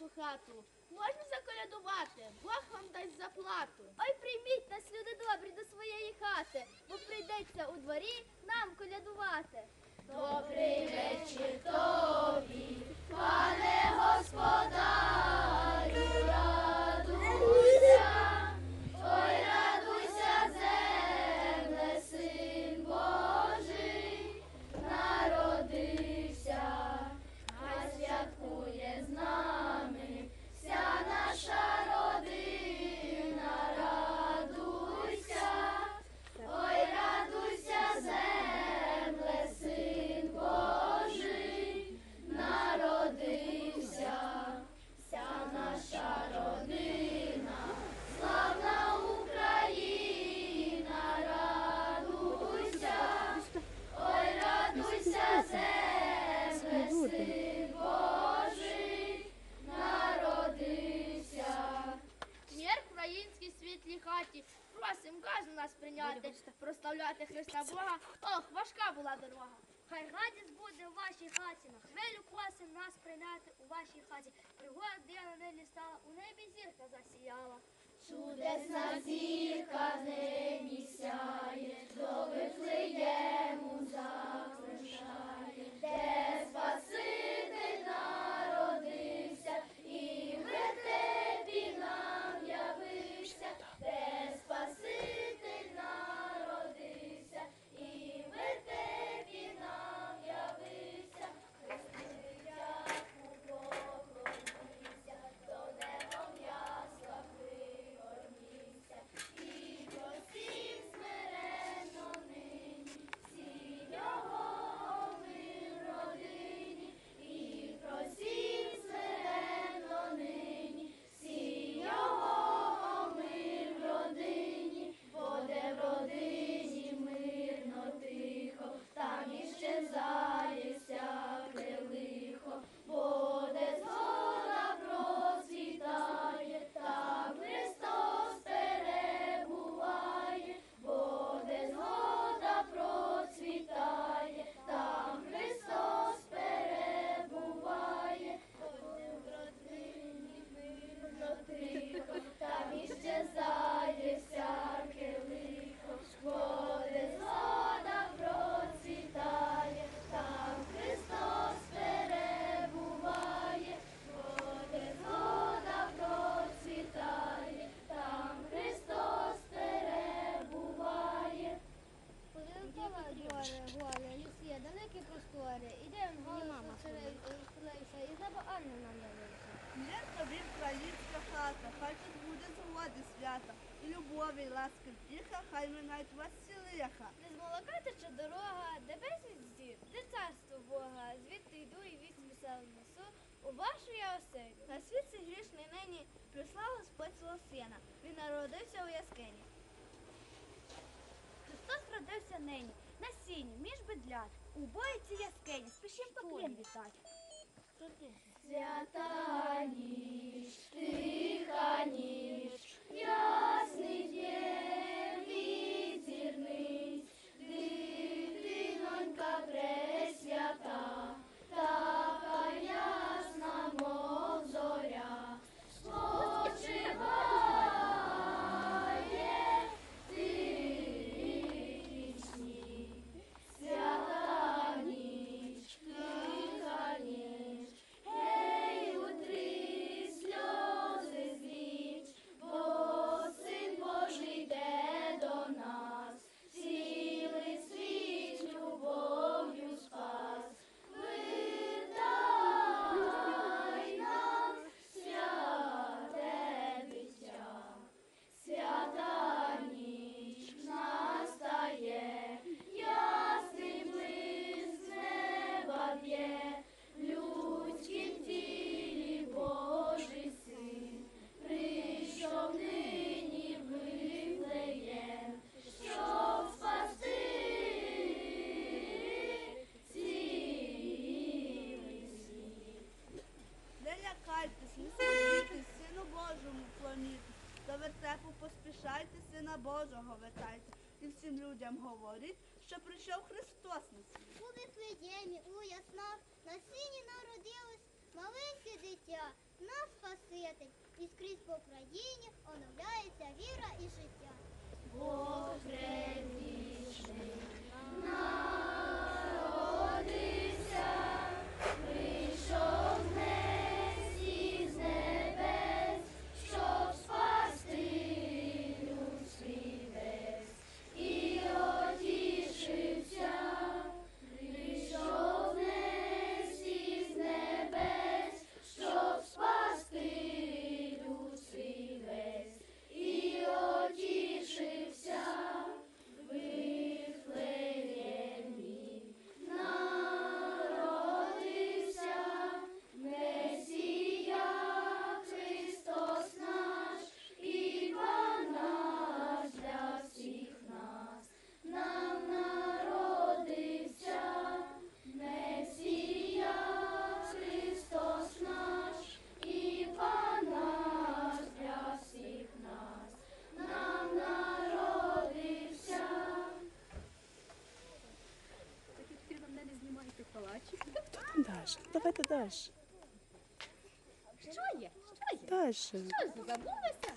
вашу хату. Можна заколядувати, Бог вам дасть заплату. Ой, прийміть нас, люди добрі, до своєї хати, бо прийдеться у дворі нам колядувати. Добрий вечір тобі, пане господарю, прославляти Христа Бога. Ох, важка була дорога. Хай радість буде в вашій хаті, на хвилю просим нас прийняти у вашій хаті. Пригодина нині стала, у небі зірка засіяла. Чудесна зірка нині сяє, до Вифлеєму закликає, де Спаситель хата, хай тут буде згоди свята, і любові, і ласки втіха, хай минають вас цілиха. Не з молока тече дорога, де безліч зір, де царство Бога, звідти йду і вість весел несу, у вашу я оселю. На світ цей грішний нині прислав Господь свого сина. Він народився у яскині. Христос родився нині, на сіні, між бедлят, у бойці яскині, спішим поклін вітати. Свята ніч, тиха ніч, вертепу, поспішайте, сина Божого вертайте. І всім людям говорить, що прийшов Христос на світ. У Вифлеємі, у яснах, на сині народилось маленьке дитя, нас Спаситель, і скрізь по країні оновляється віра і життя. Боже! Дальше, давайте дальше. Що є? Що є? Дальше. Що забулися?